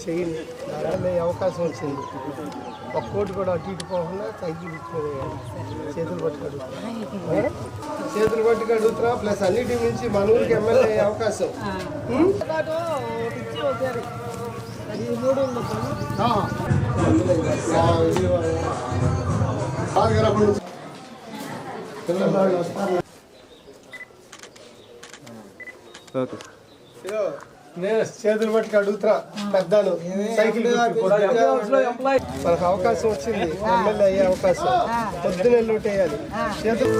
అంతా నిలబడి చేయండి దానివల్ల ఈ అవకాశం వచ్చింది. ఒక కోటి కూడా అటు ఇటు పోకుండా సైకిల్ ఇచ్చుకోవాలి చేతులు పట్టుకు అడుగుతున్నా ఆ? చేతులు పట్టుకు అడుగుతున్నా ప్లస్ అన్నిటి మించి మన ఊరికి ఎమ్మెల్యే అయ్యే అవకాశం. ఉం? నేను చేతులు పట్టుకు అడుగుతున్నా పెద్దాను సైకిల్. మనకు అవకాశం వచ్చింది ఎమ్మెల్యే అయ్యే అవకాశం. పొద్దున లూట్ వేయాలి చేతులు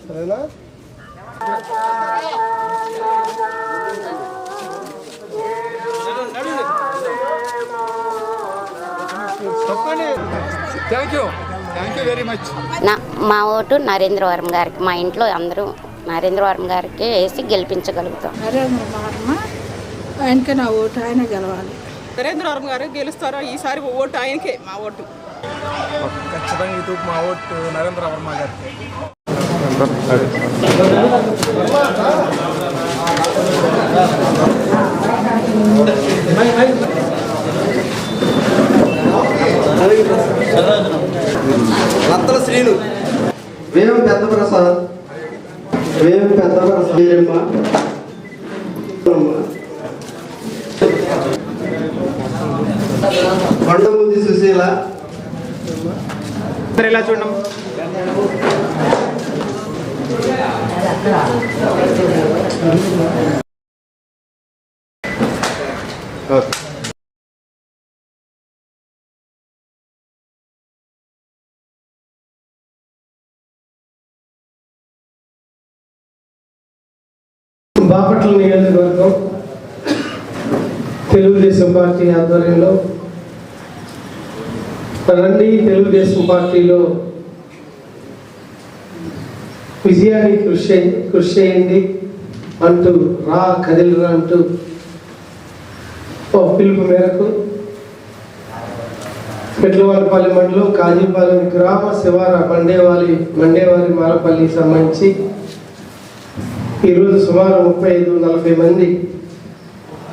సరేనా? నా మా ఓటు నరేంద్రవరం గారికి మా ఇంట్లో అందరూ నరేంద్రవరం గారికి వేసి గెలిపించగలుగుతాం. నరేంద్ర వర్మ ఆయనకే నా ఓటు ఆయన గెలవాలి. నరేంద్రవరం గారు గెలుస్తారో ఈసారి ఓటు ఆయనకే మా ఓటు. ఖచ్చితంగా మా ఓటు నరేంద్ర వర్మ గారికి బాపట్ల నియోజకవర్గం తెలుగుదేశం పార్టీ ఆధ్వర్యంలో రండి తెలుగుదేశం పార్టీలో విజయాన్ని కృషి కృషి చేయండి అంటూ రా కదిలిరా అంటూ ఓ పిలుపు మేరకు పెట్లవారిపల్లి మండలం కాజీపాలెం గ్రామ శివార మండేవాలి మండేవారి మారపల్లికి సంబంధించి ఈరోజు సుమారు ముప్పై ఐదు నలభై మంది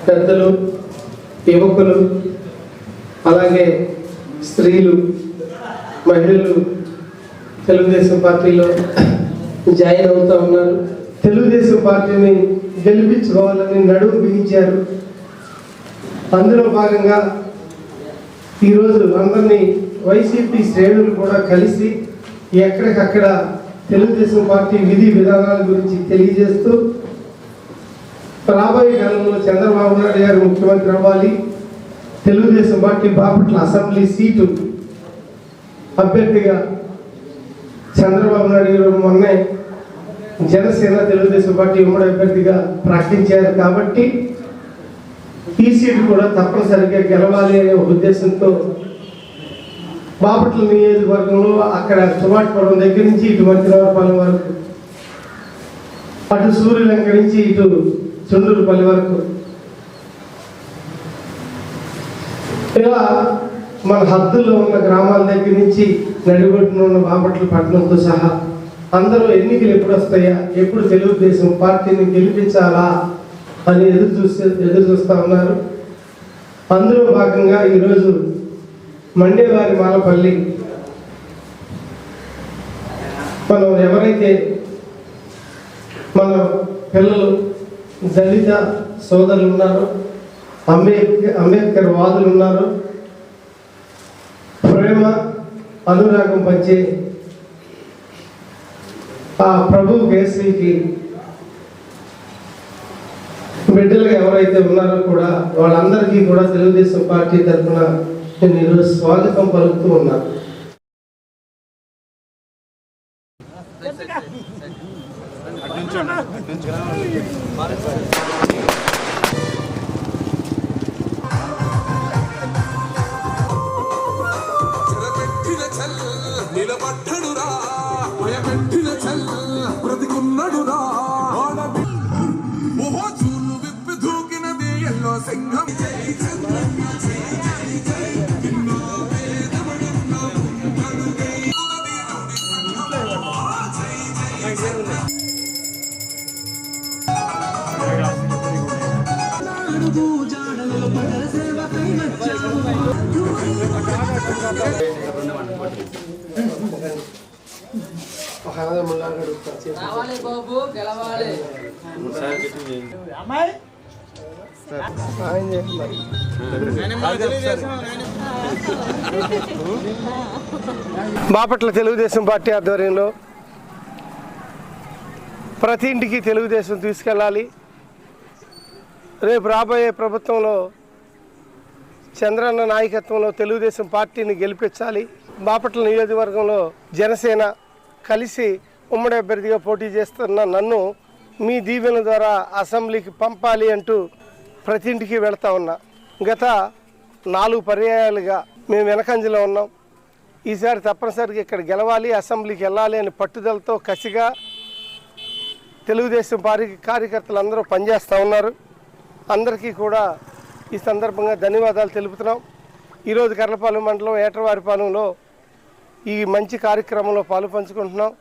పెద్దలు యువకులు అలాగే స్త్రీలు మహిళలు తెలుగుదేశం పార్టీలో జాయిన్ అవుతూ ఉన్నారు. తెలుగుదేశం పార్టీని గెలిపించుకోవాలని నడుము బిగించారు. అందులో భాగంగా ఈరోజు అందరినీ వైసీపీ శ్రేణులు కూడా కలిసి ఎక్కడికక్కడ తెలుగుదేశం పార్టీ విధి విధానాల గురించి తెలియజేస్తూ రాబోయే కాలంలో చంద్రబాబు నాయుడు గారు ముఖ్యమంత్రి అవ్వాలి. Telugu Desam party Bapatla assembly seat అభ్యర్థిగా చంద్రబాబు నాయుడు గారు మొన్నే జనసేన తెలుగుదేశం పార్టీ ఉమ్మడి అభ్యర్థిగా ప్రకటించారు కాబట్టి ఈ సీటు కూడా తప్పనిసరిగా గెలవాలి అనే ఉద్దేశంతో బాపట్ల నియోజకవర్గంలో అక్కడ చుమాటిపురం దగ్గర నుంచి ఇటు మంత్రివారపాలెం వరకు అటు సూర్యలంక నుంచి ఇటు చుండూరుపల్లి వరకు. ఇలా మన హద్దుల్లో ఉన్న గ్రామాల దగ్గర నుంచి నడిగొట్టున ఉన్న బాపట్ల పట్టణంతో సహా అందరూ ఎన్నికలు ఎప్పుడు వస్తాయా? ఎప్పుడు తెలుగుదేశం పార్టీని గెలిపించాలా అని ఎదురు చూస్తే ఎదురు చూస్తూ ఉన్నారు. అందులో భాగంగా ఈరోజు మండేవారి మాలపల్లి. మనం ఎవరైతే మన పిల్లలు దళిత సోదరులు ఉన్నారు అంబేద్కర్ అంబేద్కర్ వాదులు ఉన్నారు ప్రేమ అనురాగం పంచే ఆ ప్రభు కేసరికి బిడ్డలు ఎవరైతే ఉన్నారో కూడా వాళ్ళందరికీ కూడా తెలుగుదేశం పార్టీ తరఫున నేను ఈరోజు స్వాగతం పలుకుతూ ఉన్నా. ఉన్నాను చెరపెట్టిన బాపట్ల తెలుగుదేశం పార్టీ ఆధ్వర్యంలో ప్రతి ఇంటికి తెలుగుదేశం తీసుకెళ్ళాలి. రేపు రాబోయే ప్రభుత్వంలో చంద్రన్న నాయకత్వంలో తెలుగుదేశం పార్టీని గెలిపించాలి. బాపట్ల నియోజకవర్గంలో జనసేన కలిసి ఉమ్మడి అభ్యర్థిగా పోటీ చేస్తున్న నన్ను మీ దీవెన ద్వారా అసెంబ్లీకి పంపాలి అంటూ ప్రతి ఇంటికి వెళ్తా ఉన్నా. గత నాలుగు పర్యాయాలుగా మేము వెనకంజలో ఉన్నాం. ఈసారి తప్పనిసరిగా ఇక్కడ గెలవాలి అసెంబ్లీకి వెళ్ళాలి అని పట్టుదలతో కసిగా తెలుగుదేశం పార్టీ కార్యకర్తలు అందరూ పనిచేస్తూ ఉన్నారు. అందరికీ కూడా ఈ సందర్భంగా ధన్యవాదాలు తెలుపుతున్నాం. ఈరోజు కర్లపాలెం మండలం ఏటవారిపాలెంలో ఈ మంచి కార్యక్రమంలో పాలు పంచుకుంటున్నాం.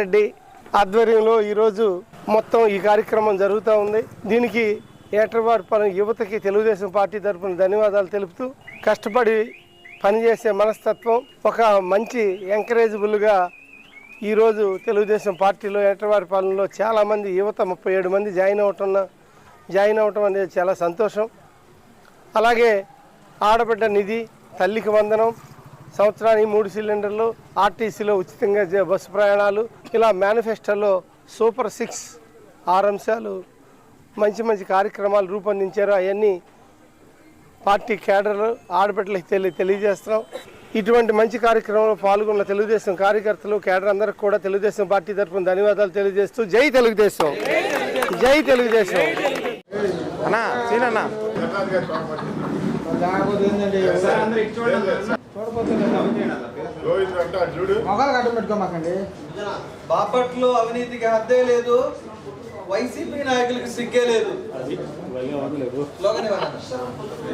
రెడ్డి ఆధ్వర్యంలో ఈరోజు మొత్తం ఈ కార్యక్రమం జరుగుతూ ఉంది. దీనికి ఏటవారిపాలెం యువతకి తెలుగుదేశం పార్టీ తరఫున ధన్యవాదాలు తెలుపుతూ కష్టపడి పనిచేసే మనస్తత్వం ఒక మంచి ఎంకరేజబుల్గా ఈరోజు తెలుగుదేశం పార్టీలో ఏటవారిపాలెంలో చాలామంది యువత ముప్పై ఏడు మంది జాయిన్ అవటం జాయిన్ అవటం అనేది చాలా సంతోషం. అలాగే ఆడబిడ్డ నిధి తల్లికి వందనం సంవత్సరానికి మూడు సిలిండర్లు ఆర్టీసీలో ఉచితంగా బస్సు ప్రయాణాలు ఇలా మేనిఫెస్టోలో సూపర్ సిక్స్ ఆరు అంశాలు మంచి మంచి కార్యక్రమాలు రూపొందించారు. అవన్నీ పార్టీ కేడర్లు ఆడబిడ్డలకు తెలి తెలియజేస్తున్నాం. ఇటువంటి మంచి కార్యక్రమంలో పాల్గొన్న తెలుగుదేశం కార్యకర్తలు కేడర్ అందరికి కూడా తెలుగుదేశం పార్టీ తరఫున ధన్యవాదాలు తెలియజేస్తూ జై తెలుగుదేశం. జై తెలుగుదేశం. అన్నా బాపట్లో అవినీతికి హద్దే లేదు. వైసీపీ నాయకులకి సిగ్గే లేదు.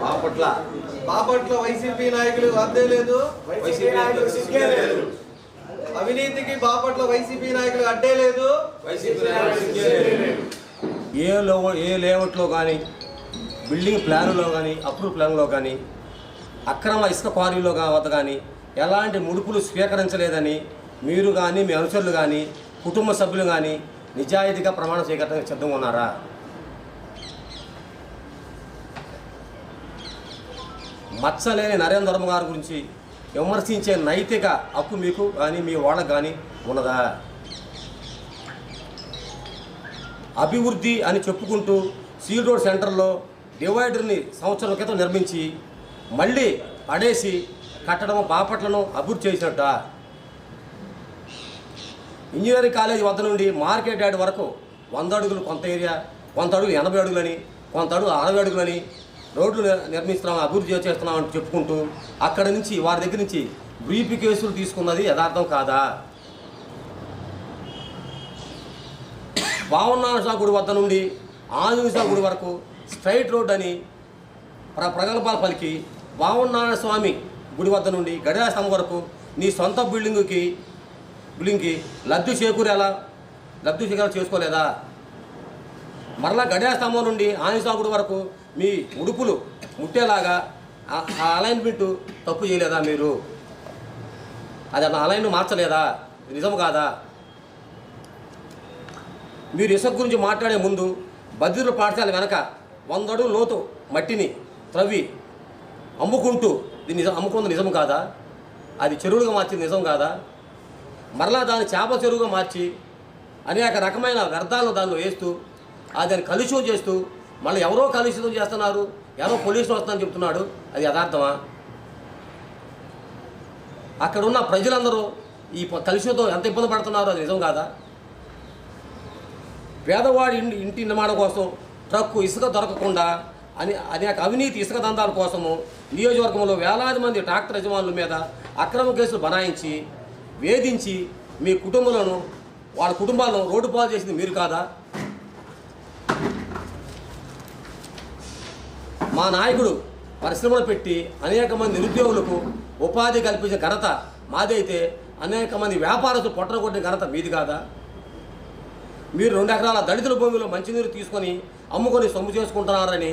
బాపట్ల. బాపట్ల వైసీపీ నాయకులకు హద్దే లేదు. వైసీపీ నాయకులకు సిగ్గే లేదు. అవినీతికి బాపట్ల వైసీపీ నాయకులకు అడ్డే లేదు. ఏ లో ఏ లేఅవుట్లో కానీ బిల్డింగ్ ప్లాన్లో కానీ అప్రూవ్ ప్లాన్లో కానీ అక్రమ ఇసుక క్వారీలో గా- వద్ద కానీ ఎలాంటి ముడుపులు స్వీకరించలేదని మీరు కానీ మీ అనుచరులు కానీ కుటుంబ సభ్యులు కానీ నిజాయితీగా ప్రమాణ స్వీకరించడానికి సిద్ధంగా ఉన్నారా? మచ్చలేని నరేంద్ర వర్మ గారి గురించి విమర్శించే నైతిక హక్కు మీకు కానీ మీ వాళ్ళకు కానీ ఉన్నదా? అభివృద్ధి అని చెప్పుకుంటూ సీల్ రోడ్ సెంటర్లో డివైడర్ని సంవత్సరం క్రితం నిర్మించి మళ్ళీ పడేసి కట్టడం బాపట్లను అభివృద్ధి చేసినట్ట. ఇంజనీరింగ్ కాలేజ్ వద్ద నుండి మార్కెట్ యార్డ్ వరకు వంద అడుగులు కొంత ఏరియా కొంత అడుగులు ఎనభై అడుగులని కొంత అడుగులు అరవై అడుగులని రోడ్లు నిర్మిస్తున్నాం అభివృద్ధి చేస్తున్నాం అని చెప్పుకుంటూ అక్కడ నుంచి వారి దగ్గర నుంచి బ్రీఫ్ కేసులు తీసుకున్నది యథార్థం కాదా? భావనాశా గుడి వద్ద నుండి ఆంజనేయ గుడి వరకు స్ట్రైట్ రోడ్ అని ప్ర ప్రగల్భాలు పలికి వామనారాయణ స్వామి గుడి వద్ద నుండి గడియాస్తంభం వరకు నీ సొంత బిల్డింగ్కి బిల్డింగ్కి లబ్ధి చేకూరేలా? లబ్ధి చేకూర చేసుకోలేదా? మరలా గడియాస్తంభం నుండి ఆంజనేయ గుడి వరకు మీ ఉడుపులు ముట్టేలాగా ఆ- అలైన్మెంట్ తప్పు చేయలేదా మీరు? అది అలా అలైన్ మార్చలేదా? నిజం కాదా? మీరు ఇసుక గురించి మాట్లాడే ముందు బదిలీల పాఠశాల వెనక వందడు లోతు మట్టిని త్రవ్వి అమ్ముకుంటూ దీన్ని నిజం అమ్ముకుంది నిజం కాదా? అది చెరువులుగా మార్చింది నిజం కాదా? మరలా దాన్ని చేప చెరువుగా మార్చి అనేక రకమైన వ్యర్థాలను దానిలో వేస్తూ దాన్ని కలుషితం చేస్తూ మళ్ళీ ఎవరో కలుషితం చేస్తున్నారు ఎవరో పొల్యూషన్ వస్తుందని చెప్తున్నాడు అది యథార్థమా? అక్కడ ఉన్న ప్రజలందరూ ఈ ప- కలుషితంతో ఎంత ఇబ్బంది పడుతున్నారో అది నిజం కాదా? పేదవాడి ఇంటి ఇంటి నిర్మాణం కోసం ట్రక్కు ఇసుక దొరకకుండా అని అనేక అవినీతి ఇసుక దందాల కోసము నియోజకవర్గంలో వేలాది మంది ట్రాక్టర్ యజమానుల మీద అక్రమ కేసులు బనాయించి వేధించి మీ కుటుంబాలను వాళ్ళ కుటుంబాలను రోడ్డు పాలు చేసింది మీరు కాదా? మా నాయకుడు పరిశ్రమలు పెట్టి అనేక మంది నిరుద్యోగులకు ఉపాధి కల్పించిన ఘనత మాదైతే అనేక మంది వ్యాపారస్తులు పొట్టకొట్టిన ఘనత మీది కాదా? మీరు రెండు ఎకరాల దళితుల భూమిలో మంచినీరు తీసుకొని అమ్ముకొని సొమ్ము చేసుకుంటున్నారని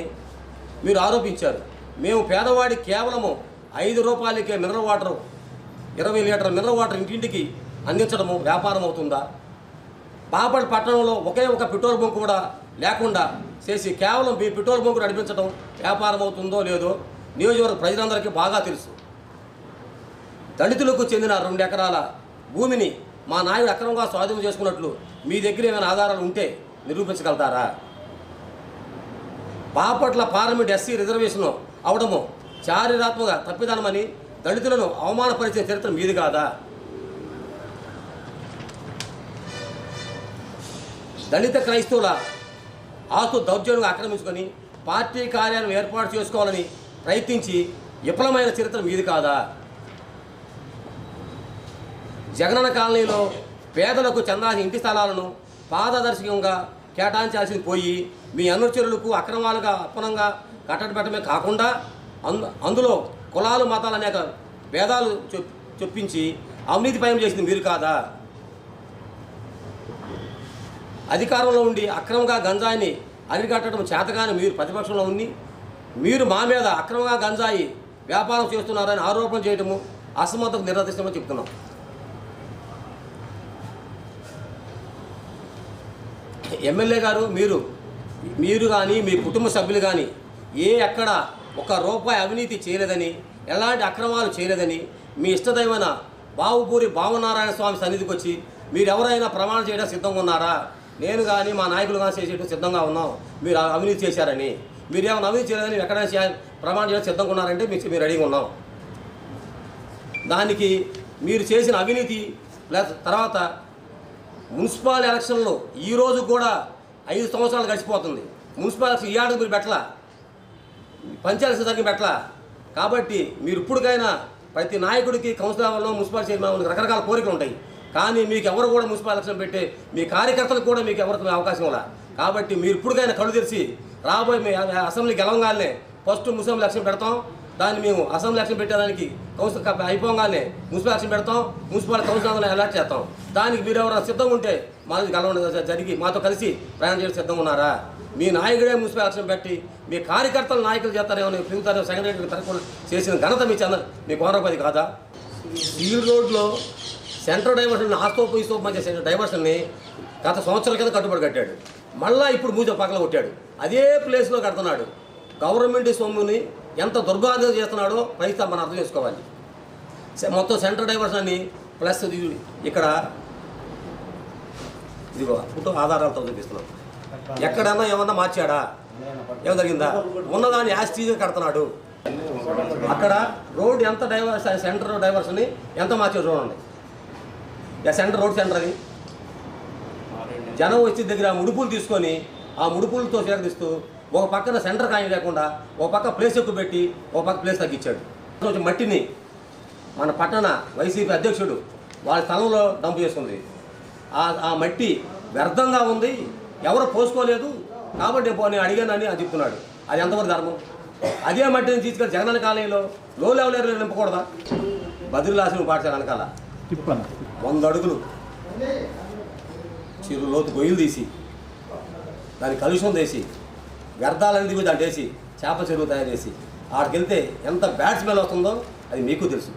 మీరు ఆరోపించారు. మేము పేదవాడి కేవలము ఐదు రూపాయలకే మినరల్ వాటర్ ఇరవై లీటర్ మినరల్ వాటర్ ఇంటింటికి అందించడము వ్యాపారం అవుతుందా? బాపట్ పట్టణంలో ఒకే ఒక పెట్రోల్ బంక్ కూడా లేకుండా చేసి కేవలం మీ పెట్రోల్ బంకు నడిపించడం వ్యాపారం అవుతుందో లేదో నియోజకవర్గ ప్రజలందరికీ బాగా తెలుసు. దళితులకు చెందిన రెండు ఎకరాల భూమిని మా నాయుడు అక్రమంగా స్వాధీనం చేసుకున్నట్లు మీ దగ్గర ఏమైనా ఆధారాలు ఉంటే నిరూపించగలుగుతారా? బాపట్ల పార్లమెంట్ ఎస్సీ రిజర్వేషన్ అవడము చారిత్రాత్మక తప్పిదనమని దళితులను అవమానపరిచిన చరిత్ర మీది కాదా? దళిత క్రైస్తవుల ఆస్తు దౌర్జన్యంగా ఆక్రమించుకొని పార్టీ కార్యాలయం ఏర్పాటు చేసుకోవాలని ప్రయత్నించి విఫలమైన చరిత్ర మీది కాదా? జగనన్న కాలనీలో పేదలకు చెందాల్సిన ఇంటి స్థలాలను పారదర్శకంగా కేటాయించాల్సింది పోయి మీ అనుచరులకు అక్రమాలుగా అప్పనంగా కట్టడబెట్టమే కాకుండా అందులో కులాలు మతాలు అనేక భేదాలు చొప్పించి అవినీతి పయం చేసింది మీరు కాదా? అధికారంలో ఉండి అక్రమంగా గంజాయిని అరికట్టడం చేతగాని మీరు ప్రతిపక్షంలో ఉండి మీరు మా మీద అక్రమంగా గంజాయి వ్యాపారం చేస్తున్నారని ఆరోపణ చేయడము అసమర్థకు నిరదిస్తామని చెప్తున్నాం. ఎమ్మెల్యే గారు మీరు మీరు కానీ మీ కుటుంబ సభ్యులు కానీ ఏ ఎక్కడ ఒక రూపాయి అవినీతి చేయలేదని ఎలాంటి అక్రమాలు చేయలేదని మీ ఇష్టదైవన బావుపూరి భావనారాయణ స్వామి సన్నిధికి వచ్చి మీరు ఎవరైనా ప్రమాణం చేయడం సిద్ధంగా ఉన్నారా? నేను కానీ మా నాయకులు కానీ చేసేయడం సిద్ధంగా ఉన్నాం. మీరు అవినీతి చేశారని. మీరు ఏమైనా అవినీతి చేయలేదని ఎక్కడైనా చేయాలి ప్రమాణం చేయడం సిద్ధంగా ఉన్నారంటే మీకు మీరు రెడీగా ఉన్నాం. దానికి మీరు చేసిన అవినీతి ప్లస్ తర్వాత మున్సిపల్ ఎలక్షన్లో ఈ రోజు కూడా ఐదు సంవత్సరాలు గడిచిపోతుంది. మున్సిపల్ ఎలక్షన్ ఈ ఆటకు మీరు పెట్టలా. పంచాయతీ జరిగి పెట్టలా. కాబట్టి మీరు ఇప్పటికైనా ప్రతి నాయకుడికి కౌన్సిలర్లో మున్సిపల్ చైర్మన్ వాళ్ళకి రకరకాల కోరికలు ఉంటాయి. కానీ మీకు ఎవరు కూడా మున్సిపల్ ఎలక్షన్ పెట్టే మీ కార్యకర్తలకు కూడా మీకు ఎవరికి అవకాశం ఇవ్వాల? కాబట్టి మీరు ఇప్పటికైనా కళ్ళు తెరిచి రాబోయే మీ అసెంబ్లీ గెలవగానే ఫస్ట్ ముస్లిం ఎలక్షన్ పెడతాం. దాన్ని మేము అసెంబ్లీ ఎలక్షన్ పెట్టేదానికి కౌన్సిల్ అయిపోగానే మున్సిపల్ ఎలక్షన్ పెడతాం. మున్సిపల్ కౌన్సిల్ అలర్ట్ చేస్తాం. దానికి మీరు ఎవరైనా సిద్ధంగా ఉంటే మాది కలవడం జరిగి మాతో కలిసి ప్రయాణం చేయడం సిద్ధంగా ఉన్నారా? మీ నాయకుడే మున్సిపల్ ఎలక్షన్ పెట్టి మీ కార్యకర్తలు నాయకులు చేస్తారేమో పెరుగుతారో సెక్రటరీ తరఫున చేసిన ఘనత మీ చంద్ర మీ కోనరపది కాదా? ఈ రోడ్లో సెంట్రల్ డైవర్షన్ ఆస్తోపు ఈస్తోపు మధ్య డైవర్షన్ని గత సంవత్సరాల కింద కట్టుబడి కట్టాడు. మళ్ళా ఇప్పుడు మూజ పక్కన కొట్టాడు అదే ప్లేస్లో కడుతున్నాడు. గవర్నమెంట్ సొమ్ముని ఎంత దుర్భాగ్యం చేస్తున్నాడో ప్రస్తుతం మనం అర్థం చేసుకోవాలి. మొత్తం సెంటర్ డైవర్షన్ అని ప్లస్ ఇక్కడ ఇదిగో ఫోటో ఆధారాలతో చూపిస్తున్నాం. ఎక్కడన్నా ఏమన్నా మార్చాడా? ఏం జరిగిందా? ఉన్నదాన్ని యాస్టీగా కడుతున్నాడు. అక్కడ రోడ్ ఎంత డైవర్స్ సెంటర్ డైవర్షన్ ఎంత మార్చారు చూడండి. సెంటర్ రోడ్ సెంటర్ అది. జనం వచ్చి దగ్గర ముడుపులు తీసుకొని ఆ ముడుపులతో సేకరిస్తూ ఒక పక్కన సెంటర్ కాయం లేకుండా ఒక పక్క ప్లేస్ ఎక్కువ పెట్టి ఒక పక్క ప్లేస్ తగ్గించాడు. కొంచెం మట్టిని మన పట్టణ వైసీపీ అధ్యక్షుడు వాళ్ళ స్థలంలో డంప్ చేసుకుంది. ఆ ఆ మట్టి వ్యర్థంగా ఉంది ఎవరు పోసుకోలేదు కాబట్టి నేను అడిగానని అది చెప్తున్నాడు. అది ఎంతవరకు ధర్మం? అదే మట్టిని తీసుకెళ్ళి జగనన్న కాలనీలో లో లెవెల్ ఏరియాలో నింపకూడదా? బద్రీలాసిన పాఠశాల వెనకాల. వంద అడుగులు. చిరు లోతు గొయ్యలు తీసి దాన్ని కలుషం తీసి వ్యర్థాలన్నీ కూడా దాంట్లో వేసి చేప చెరువు తయారు చేసి ఆడికి వెళ్తే ఎంత బ్యాడ్ స్మెల్ వస్తుందో అది మీకు తెలుసు.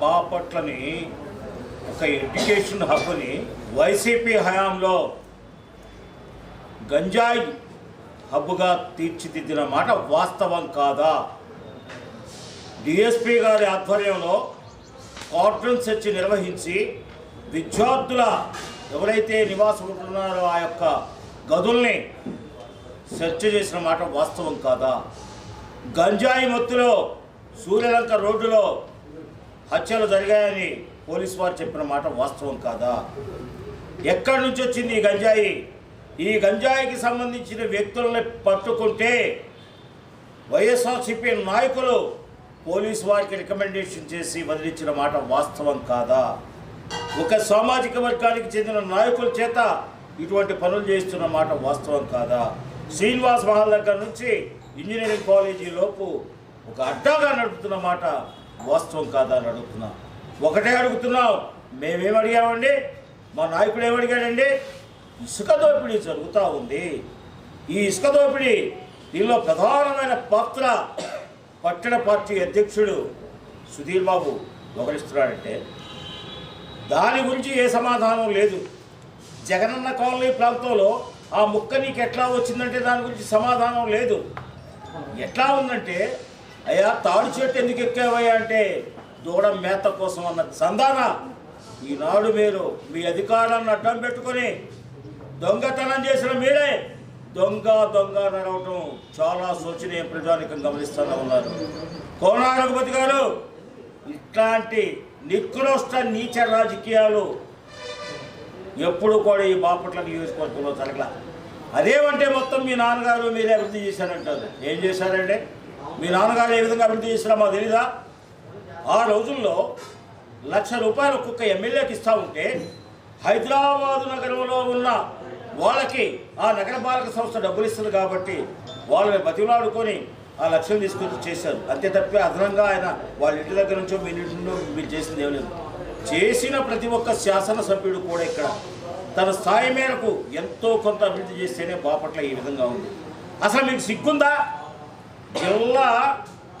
బాపట్లని ఒక ఎడ్యుకేషన్ హబ్ని వైసీపీ హయాంలో గంజాయి హబ్గా తీర్చిదిద్దిన మాట వాస్తవం కాదా? డిఎస్పి గారి ఆధ్వర్యంలో కాన్ఫరెన్స్ వచ్చి నిర్వహించి విద్యార్థుల ఎవరైతే నివాసం ఉంటున్నారో ఆ యొక్క గదుల్ని సెర్చ్ చేసిన మాట వాస్తవం కాదా? గంజాయి మత్తులో సూర్యలంక రోడ్డులో హత్యలు జరిగాయని పోలీసు వారు చెప్పిన మాట వాస్తవం కాదా? ఎక్కడి నుంచి వచ్చింది ఈ గంజాయి? ఈ గంజాయికి సంబంధించిన వ్యక్తులని పట్టుకుంటే వైఎస్ఆర్సీపీ నాయకులు పోలీసు వారికి రికమెండేషన్ చేసి వదిలించిన మాట వాస్తవం కాదా? ఒక సామాజిక వర్గానికి చెందిన నాయకుల చేత ఇటువంటి పనులు చేస్తున్న మాట వాస్తవం కాదా? శ్రీనివాస్ మహల్ దగ్గర నుంచి ఇంజనీరింగ్ కాలేజీ లోపు ఒక అడ్డాగా నడుపుతున్న మాట వాస్తవం కాదా అని అడుగుతున్నా. ఒకటే అడుగుతున్నాం. మేమేమడిగామండి మా నాయకుడు ఏమడిగాడండి ఇసుక దోపిడీ జరుగుతూ ఉంది. ఈ ఇసుక దోపిడీ దీనిలో ప్రధానమైన పాత్ర పట్టణ పార్టీ అధ్యక్షుడు సుధీర్ బాబు వివరిస్తున్నాడంటే దాని గురించి ఏ సమాధానం లేదు. జగనన్న కాలనీ ప్రాంతంలో ఆ ముక్క నీకు ఎట్లా వచ్చిందంటే దాని గురించి సమాధానం లేదు. ఎట్లా ఉందంటే అయ్యా తాడు చెట్టు ఎందుకు ఎక్కావయ్యా అంటే దూడ మేత కోసం అన్న సందాన ఈనాడు మీరు మీ అధికారాన్ని అడ్డం పెట్టుకొని దొంగతనం చేసిన మీరే దొంగ దొంగ నడవటం చాలా శోచనీయ ప్రజానికం గమనిస్తూనే ఉన్నారు. కోనా రఘుపతి గారు ఇట్లాంటి నికృష్ట నీచ రాజకీయాలు ఎప్పుడు కూడా ఈ బాపట్ల నియోజకవర్గంలో జరగల. అదేమంటే మొత్తం మీ నాన్నగారు మీరే అభివృద్ధి చేశారంటారు. ఏం చేశారంటే మీ నాన్నగారు ఏ విధంగా అభివృద్ధి చేశారో మాకు తెలీదా? ఆ రోజుల్లో లక్ష రూపాయలు ఒక్కొక్క ఎమ్మెల్యేకి ఇస్తా ఉంటే హైదరాబాదు నగరంలో ఉన్న వాళ్ళకి ఆ నగరపాలక సంస్థ డబ్బులు ఇస్తుంది కాబట్టి వాళ్ళని బతిలాడుకొని ఆ లక్ష్యం తీసుకొచ్చి చేశారు. అంతే తప్పే అదనంగా ఆయన వాళ్ళ ఇంటి దగ్గర నుంచో మీ ఇంటి నుండి మీరు చేసింది ఏం లేదు. చేసిన ప్రతి ఒక్క శాసనసభ్యుడు కూడా ఇక్కడ తన స్థాయి మేరకు ఎంతో కొంత అభివృద్ధి చేస్తేనే బాపట్ల ఈ విధంగా ఉంది. అసలు మీకు సిగ్గుందా? జిల్లా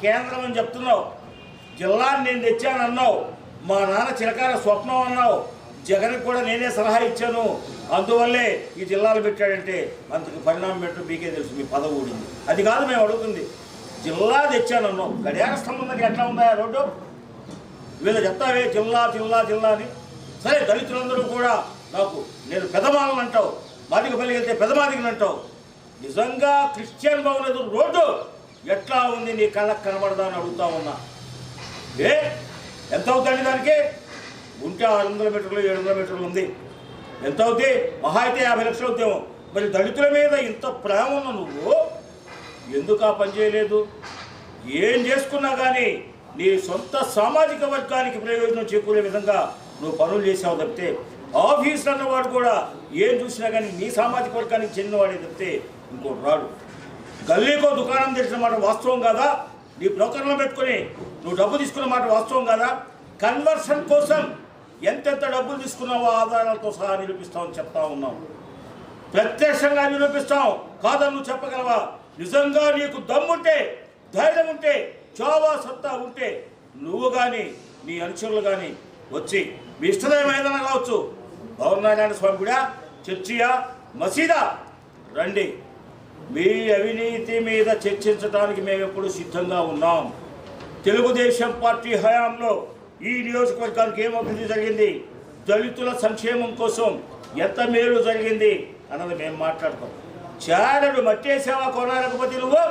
కేంద్రం అని చెప్తున్నావు. జిల్లాని నేను తెచ్చానన్నావు. మా నాన్న చిరకాల స్వప్నం అన్నావు. జగన్కి కూడా నేనే సలహా ఇచ్చాను. అందువల్లే ఈ జిల్లాలు పెట్టాడంటే అంతకు పరిణామం పెట్టు మీకే తెలుసు. మీ పదవి ఊడింది. అది కాదు మేము అడుగుతుంది. జిల్లా తెచ్చానన్నావు. గడియార స్తంభం దగ్గర ఎట్లా ఉందా రోడ్డు? వీళ్ళు చెప్తావే జిల్లా జిల్లా జిల్లా అని. సరే దళితులందరూ కూడా నాకు నేను పెదమాలను అంటావు మాదిక పల్లి వెళ్తే అంటావు. నిజంగా క్రిస్టియన్ భవన్ ఎదురు రోడ్డు. ఎట్లా ఉంది నీ కళ్ళకు కనబడదా అని అడుగుతా ఉన్నా. ఏ? ఎంత అవుతుంది దానికి? ఉంటే ఆరు వందల మీటర్లు ఏడు వందల మీటర్లు ఉంది. ఎంత అవుతుంది మహా అయితే యాభై లక్షలు అవుతాము మరి దళితుల మీద ఇంత ప్రేమ ఉన్న నువ్వు ఎందుకు ఆ పని చేయలేదు? ఏం చేసుకున్నా కానీ నీ సొంత సామాజిక వర్గానికి ప్రయోజనం చేకూరే విధంగా నువ్వు పనులు చేసావు తప్పితే ఆఫీసులు అన్నవాడు కూడా ఏం చూసినా కానీ నీ సామాజిక వర్గానికి చెందినవాడే తప్పితే ఇంకోటి రాడు గల్లీకో దుకాణం తెరిచిన మాట వాస్తవం కాదా? నీ బ్రోకర్లో పెట్టుకుని నువ్వు డబ్బు తీసుకున్న మాట వాస్తవం కాదా? కన్వర్షన్ కోసం ఎంతెంత డబ్బులు తీసుకున్నావో ఆధారాలతో సహా నిరూపిస్తామని చెప్తా ఉన్నాం ప్రత్యక్షంగా నిరూపిస్తాం కాదని నువ్వు చెప్పగలవా? నిజంగా నీకు దమ్ముంటే ధైర్యం ఉంటే చావా సత్తా ఉంటే నువ్వు కానీ నీ అనుచరులు కానీ వచ్చి మీ ఇష్టదైవం ఏదైనా కావచ్చు. భవనారాయణ స్వామి కూడా చర్చియా మసీదా? రండి. మీ అవినీతి మీద చర్చించడానికి మేము ఎప్పుడు సిద్ధంగా ఉన్నాం. తెలుగుదేశం పార్టీ హయాంలో ఈ నియోజకవర్గానికి ఏం అభివృద్ధి జరిగింది? దళితుల సంక్షేమం కోసం ఎంత మేలు జరిగింది? అన్నది మేము మాట్లాడతాం. చారడు మట్టేసావా కొనాలకపోతే నువ్వు?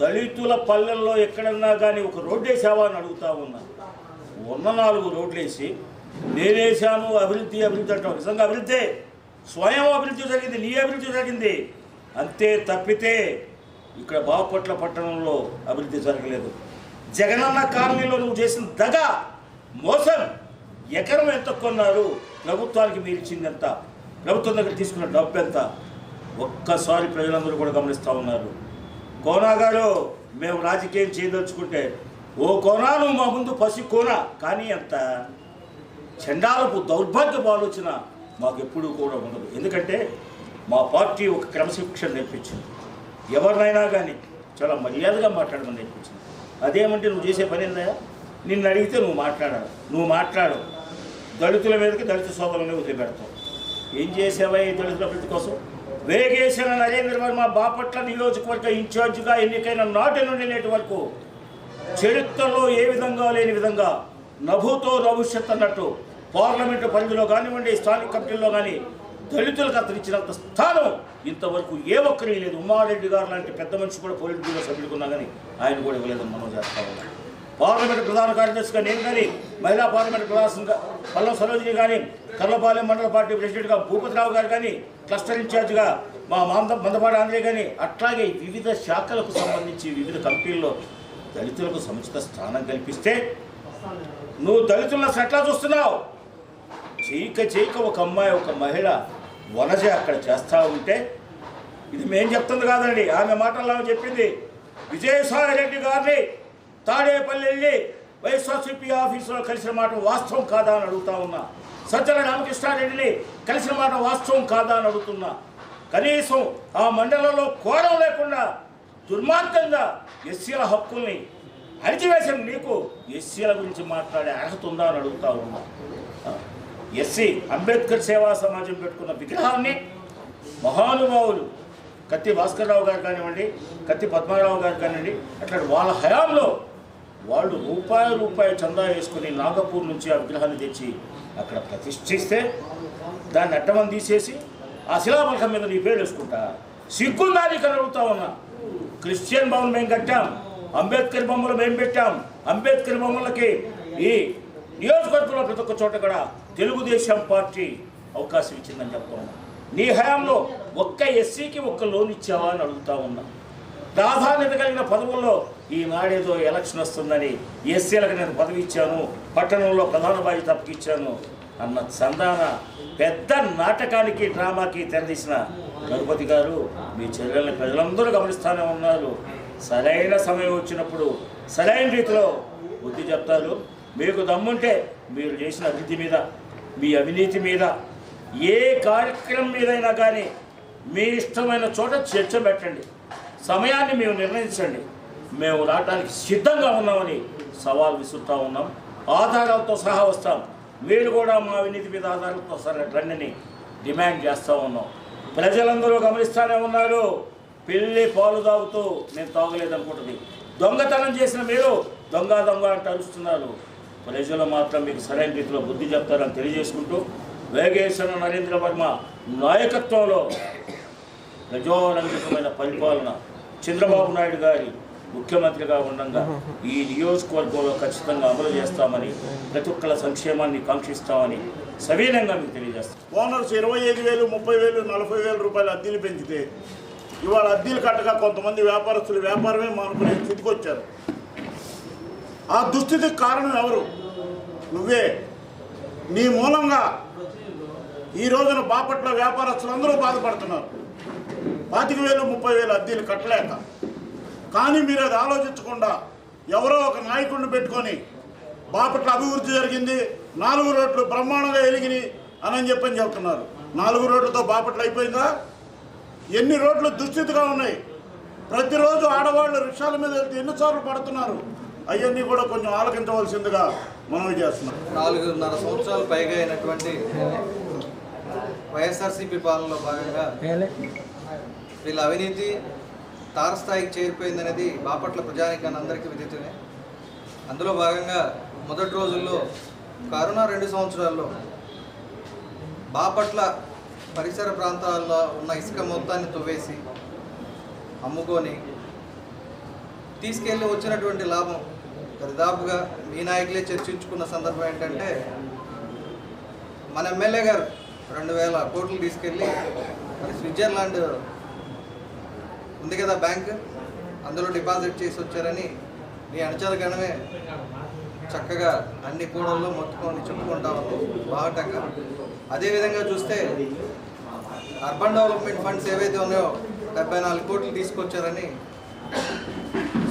దళితుల పల్లెల్లో ఎక్కడన్నా కానీ ఒక రోడ్డు వేసావా అని అడుగుతా ఉన్నా. ఉన్న నాలుగు రోడ్లు వేసి నేనేసాను అభివృద్ధి అభివృద్ధి అంటాం నిజంగా అభివృద్ధి. స్వయం అభివృద్ధి జరిగింది నీ అభివృద్ధి జరిగింది. అంతే తప్పితే ఇక్కడ బాపట్ల పట్టణంలో అభివృద్ధి జరగలేదు. జగనన్న కాలనీలో నువ్వు చేసిన దగ మోసం ఎకరం ఎంత కొన్నారు ప్రభుత్వానికి మీరు ఇచ్చింది ఎంత ప్రభుత్వం దగ్గర తీసుకున్న డబ్బు ఎంత? ఒక్కసారి ప్రజలందరూ కూడా గమనిస్తూ ఉన్నారు. కోనా గారు మేము రాజకీయం చేయదలుచుకుంటే ఓ కోనా నువ్వు మా ముందు పసి కోనా. కానీ అంత చండాలపు దౌర్భాగ్యపు ఆలోచన మాకు ఎప్పుడూ కూడా ఉండదు. ఎందుకంటే మా పార్టీ ఒక క్రమశిక్షణ నేర్పించింది. ఎవరినైనా కానీ చాలా మర్యాదగా మాట్లాడమని నేర్పించింది. అదేమంటే నువ్వు చేసే పని ఏందా నిన్ను అడిగితే నువ్వు మాట్లాడాలి. నువ్వు మాట్లాడు. దళితుల మీదకి దళిత సోదరులని వదిలిపెడతావు. ఏం చేసావా ఈ దళితుల ప్రతి కోసం? వేగేసిన నరేంద్ర వర్మ బాపట్ల నియోజకవర్గ ఇన్ఛార్జిగా ఎన్నికైన నాటి నుండి నేటి వరకు చరిత్రలో ఏ విధంగా లేని విధంగా నభుతో నభవిష్యత్ అన్నట్టు పార్లమెంటు పరిధిలో కానివ్వండి స్థానిక కమిటీల్లో కానీ దళితులకు అతను ఇచ్చినంత స్థానం ఇంతవరకు ఏ ఒక్కరి లేదు. ఉమ్మారెడ్డి గారు లాంటి పెద్ద మనిషి కూడా పోలిట్ బ్యూరో కానీ ఆయన కూడా ఇవ్వలేదని మనం చేస్తా ఉన్నాం. పార్లమెంట్ ప్రధాన కార్యదర్శిగా నేను కానీ మహిళా పార్లమెంట్ ప్రధాన పల్లం సరోజిని కానీ కర్లపాలెం మండల పార్టీ ప్రెసిడెంట్గా భూపతిరావు గారు కానీ క్లస్టర్ ఇన్ఛార్జ్గా మా మాంద మందపాటి ఆంధ్రే కానీ అట్లాగే వివిధ శాఖలకు సంబంధించి వివిధ కమిటీల్లో దళితులకు సముచిత స్థానం కల్పిస్తే నువ్వు దళితులను ఎట్లా చూస్తున్నావు? చేయక చేయక ఒక అమ్మాయి ఒక మహిళ వనజ అక్కడ చేస్తూ ఉంటే ఇది మేం చెప్తుంది కాదండి. ఆమె మాటల్లో ఆమె చెప్పింది. విజయసాయి రెడ్డి గారిని తాడేపల్లి వెళ్ళి వైఎస్ఆర్సీపీ ఆఫీసులో కలిసిన మాట వాస్తవం కాదా అని అడుగుతా ఉన్నా. సజ్జల రామకృష్ణారెడ్డిని కలిసిన మాట వాస్తవం కాదా అని అడుగుతున్నా. కనీసం ఆ మండలంలో కోరం లేకుండా దుర్మార్గంగా ఎస్సీల హక్కుల్ని అణిచివేసిన నీకు ఎస్సీల గురించి మాట్లాడే అర్హత ఉందా అని అడుగుతా ఉన్నా. ఎస్సీ అంబేద్కర్ సేవా సమాజం పెట్టుకున్న విగ్రహాన్ని మహానుభావులు కత్తి భాస్కర్రావు గారు కానివ్వండి కత్తి పద్మారావు గారు కానివ్వండి అట్లా వాళ్ళ హయాంలో వాళ్ళు రూపాయి రూపాయి చందా వేసుకుని నాగపూర్ నుంచి ఆ విగ్రహాన్ని తెచ్చి అక్కడ ప్రతిష్ఠిస్తే దాన్ని అట్టమని తీసేసి ఆ శిలాపలకం మీద నీ పేరు వేసుకుంటా. సిగ్గుందా నీకు అని అడుగుతా ఉన్నా. క్రిస్టియన్ భవన్ మేము కట్టాం? అంబేద్కర్ బొమ్మలు మేము పెట్టాం? అంబేద్కర్ బొమ్మలకి ఈ నియోజకవర్గంలో ప్రతి ఒక్క చోట కూడా తెలుగుదేశం పార్టీ అవకాశం ఇచ్చిందని చెప్తా ఉన్నా. నీ హయాంలో ఒక్క ఎస్సీకి ఒక్క లోన్ ఇచ్చావా అని అడుగుతా ఉన్నా. ప్రాధాన్యత కలిగిన పదవుల్లో ఈనాడేదో ఎలక్షన్ వస్తుందని ఎస్సీలకు నేను పదవి ఇచ్చాను పట్టణంలో ప్రధాన బాధ్యత అప్పగిచ్చాను అన్న చందాన పెద్ద నాటకానికి డ్రామాకి తెరదీసిన గణపతి గారు మీ చర్యలను ప్రజలందరూ గమనిస్తూనే ఉన్నారు. సరైన సమయం వచ్చినప్పుడు సరైన రీతిలో బుద్ధి చెప్తారు. మీకు దమ్ముంటే మీరు చేసిన అభివృద్ధి మీద మీ అవినీతి మీద ఏ కార్యక్రమం మీదైనా కానీ మీ ఇష్టమైన చోట చర్చ పెట్టండి. సమయాన్ని మేము నిర్ణయించండి. మేము రావడానికి సిద్ధంగా ఉన్నామని సవాల్ విసురుతూ ఉన్నాం. ఆధారాలతో సహా వస్తాం. మీరు కూడా మా అవినీతి మీద ఆధారాలతో సరే రండిని డిమాండ్ చేస్తూ ఉన్నాం. ప్రజలందరూ గమనిస్తూనే ఉన్నారు. పిల్లి పాలు తాగుతూ నేను తాగలేదనుకుంటుంది. దొంగతనం చేసిన మీరు దొంగ దొంగ అంటూ అరుస్తున్నారు. ప్రజలు మాత్రం మీకు సరైన రీతిలో బుద్ధి చెప్తారని తెలియజేసుకుంటూ వేగేశ్వర నరేంద్ర వర్మ నాయకత్వంలో ప్రజారంజితమైన పరిపాలన చంద్రబాబు నాయుడు గారి ముఖ్యమంత్రిగా ఉండగా ఈ నియోజకవర్గంలో ఖచ్చితంగా అమలు చేస్తామని ప్రతి ఒక్కళ్ళ సంక్షేమాన్ని కాంక్షిస్తామని సవీనంగా మీకు తెలియజేస్తాం. ఓనర్స్ ఇరవై ఐదు వేలు ముప్పై వేలు నలభై వేల రూపాయలు అద్దీలు పెంచితే ఇవాళ అద్దీలు కట్టగా కొంతమంది వ్యాపారస్తులు వ్యాపారమే మానుకునే స్థితికి వచ్చారు ఆ దుస్థితికి కారణం ఎవరు? నువ్వే. నీ మూలంగా ఈ రోజున బాపట్ల వ్యాపారస్తులు అందరూ బాధపడుతున్నారు. పాతిక వేలు ముప్పై వేలు అద్దీలు కట్టలేక. కానీ మీరు అది ఆలోచించకుండా ఎవరో ఒక నాయకుడిని పెట్టుకొని బాపట్ల అభివృద్ధి జరిగింది నాలుగు రోడ్లు బ్రహ్మాండంగా ఎలిగినాయి అని చెప్పని చెప్తున్నారు. నాలుగు రోడ్లతో బాపట్ల అయిపోయిందా? ఎన్ని రోడ్లు దుస్థితిగా ఉన్నాయి? ప్రతిరోజు ఆడవాళ్ళు రిక్షాల మీద వెళ్తే ఎన్నిసార్లు పడుతున్నారు? అవన్నీ కూడా కొంచెం ఆలోచించవలసిందిగా మనవి చేస్తున్నాం. నాలుగున్నర సంవత్సరాలు పైగా అయినటువంటి వైఎస్ఆర్సీపీ పాలనలో భాగంగా వీళ్ళ అవినీతి తారస్థాయికి చేరిపోయిందనేది బాపట్ల ప్రజానికాన్ని అందరికీ విదితమే. అందులో భాగంగా మొదటి రోజుల్లో కరోనా రెండు సంవత్సరాల్లో బాపట్ల పరిసర ప్రాంతాల్లో ఉన్న ఇసుక మొత్తాన్ని తువ్వేసి అమ్ముకొని తీసుకెళ్ళి వచ్చినటువంటి లాభం దరిదాపుగా మీ నాయకులే చర్చించుకున్న సందర్భం ఏంటంటే మన ఎమ్మెల్యే గారు రెండు వేల కోట్లు తీసుకెళ్ళి మరి స్విట్జర్లాండ్ ఉంది కదా బ్యాంక్? అందులో డిపాజిట్ చేసి వచ్చారని నీ అనుచర గణమే చక్కగా అన్ని కూడల్లో మొత్తుకొని చెప్పుకుంటా ఉంది. బాహటంగా. అదేవిధంగా చూస్తే అర్బన్ డెవలప్మెంట్ ఫండ్స్ ఏవైతే ఉన్నాయో డెబ్బై నాలుగు కోట్లు తీసుకొచ్చారని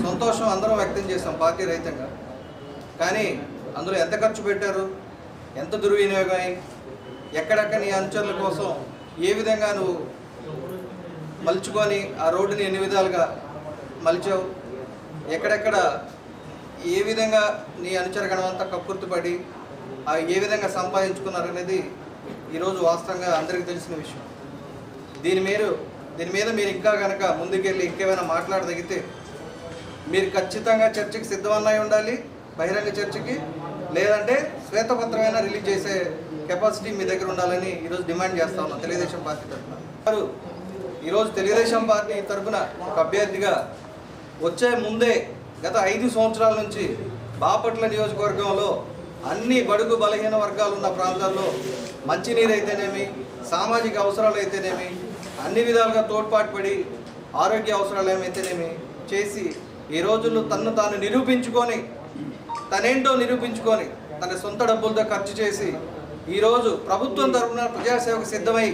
సంతోషం అందరం వ్యక్తం చేస్తాం పార్టీ రహితంగా కానీ అందులో ఎంత ఖర్చు పెట్టారు? ఎంత దుర్వినియోగం ఎక్కడెక్కడ నీ అనుచరుల కోసం ఏ విధంగా నువ్వు మలుచుకొని ఆ రోడ్డుని ఎన్ని విధాలుగా మలిచావు? ఎక్కడెక్కడ? ఏ విధంగా నీ అనుచరగణం అంతా కక్కుర్తిపడి ఆ ఏ విధంగా సంపాదించుకున్నారనేది ఈరోజు వాస్తవంగా అందరికీ తెలిసిన విషయం. దీని మీరు దీని మీద మీరు ఇంకా కనుక ముందుకెళ్ళి ఇంకేమైనా మాట్లాడదగితే మీరు ఖచ్చితంగా చర్చకి సిద్ధమన్నై ఉండాలి బహిరంగ చర్చకి లేదంటే శ్వేతపత్రమైనా రిలీజ్ చేసే కెపాసిటీ మీ దగ్గర ఉండాలని ఈరోజు డిమాండ్ చేస్తా ఉన్నాం తెలుగుదేశం పార్టీ తరఫున. వారు ఈరోజు తెలుగుదేశం పార్టీ తరఫున ఒక అభ్యర్థిగా వచ్చే ముందే గత ఐదు సంవత్సరాల నుంచి బాపట్ల నియోజకవర్గంలో అన్ని బడుగు బలహీన వర్గాలు ఉన్న ప్రాంతాల్లో మంచినీరు అయితేనేమి సామాజిక అవసరాలు అయితేనేమి అన్ని విధాలుగా తోడ్పాటుపడి ఆరోగ్య అవసరాలు ఏమైతేనేమి చేసి ఈ రోజుల్లో తను తాను నిరూపించుకొని తనేంటో నిరూపించుకొని తన సొంత డబ్బులతో ఖర్చు చేసి ఈరోజు ప్రభుత్వం తరఫున ప్రజాసేవకు సిద్ధమై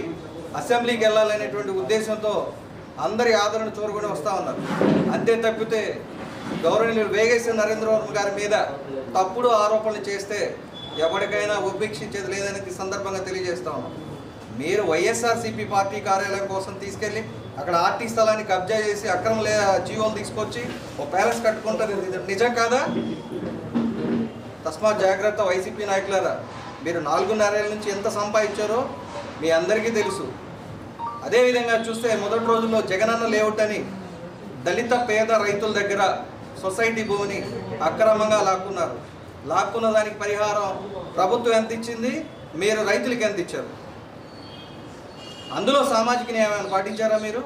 అసెంబ్లీకి వెళ్ళాలనేటువంటి ఉద్దేశంతో అందరి ఆదరణ చూరుకొని వస్తూ ఉన్నారు. అంతే తప్పితే గౌరవనీయులు వేగేశ్వర నరేంద్ర వర్మ గారి మీద తప్పుడు ఆరోపణలు చేస్తే ఎవరికైనా ఉపేక్షించేది లేదనేది సందర్భంగా తెలియజేస్తా ఉన్నాం. మీరు వైఎస్ఆర్సీపీ పార్టీ కార్యాలయం కోసం తీసుకెళ్ళి అక్కడ ఆర్టీ స్థలాన్ని కబ్జా చేసి అక్రమ లే జీవోలు తీసుకొచ్చి ఓ ప్యాలెస్ కట్టుకుంటారు. నిజం కాదా? తస్మాత్ జాగ్రత్త వైసీపీ నాయకులారా మీరు నాలుగున్నరేళ్ళ నుంచి ఎంత సంపాదించారో మీ అందరికీ తెలుసు. అదేవిధంగా చూస్తే మొదటి రోజుల్లో జగనన్న లేఅవుట్ అని దళిత పేద రైతుల దగ్గర సొసైటీ భూమిని అక్రమంగా లాక్కున్నారు. లాక్కున్న దానికి పరిహారం ప్రభుత్వం ఎంత ఇచ్చింది? మీరు రైతులకి ఎంత ఇచ్చారు? అందులో సామాజిక న్యాయాన్ని పాటించారా మీరు?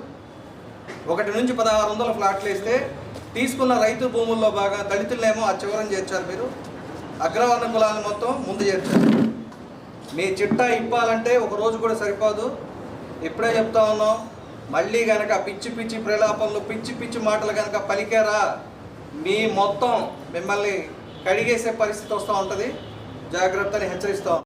ఒకటి నుంచి పదహారు వందల ఫ్లాట్లు వేస్తే తీసుకున్న రైతు భూముల్లో బాగా దళితులనేమో ఆ చివరం చేర్చారు మీరు. అగ్రవర్ణ కులాన్ని మొత్తం ముందు చేర్చారు. మీ చిట్టా ఇప్పాలంటే ఒక రోజు కూడా సరిపోదు. ఇప్పుడే చెప్తా ఉన్నాం మళ్ళీ కనుక పిచ్చి పిచ్చి ప్రలాపనలు పిచ్చి పిచ్చి మాటలు కనుక పలికారా మీ మొత్తం మిమ్మల్ని కడిగేసే పరిస్థితి వస్తూ ఉంటుంది. జాగ్రత్తని హెచ్చరిస్తాం.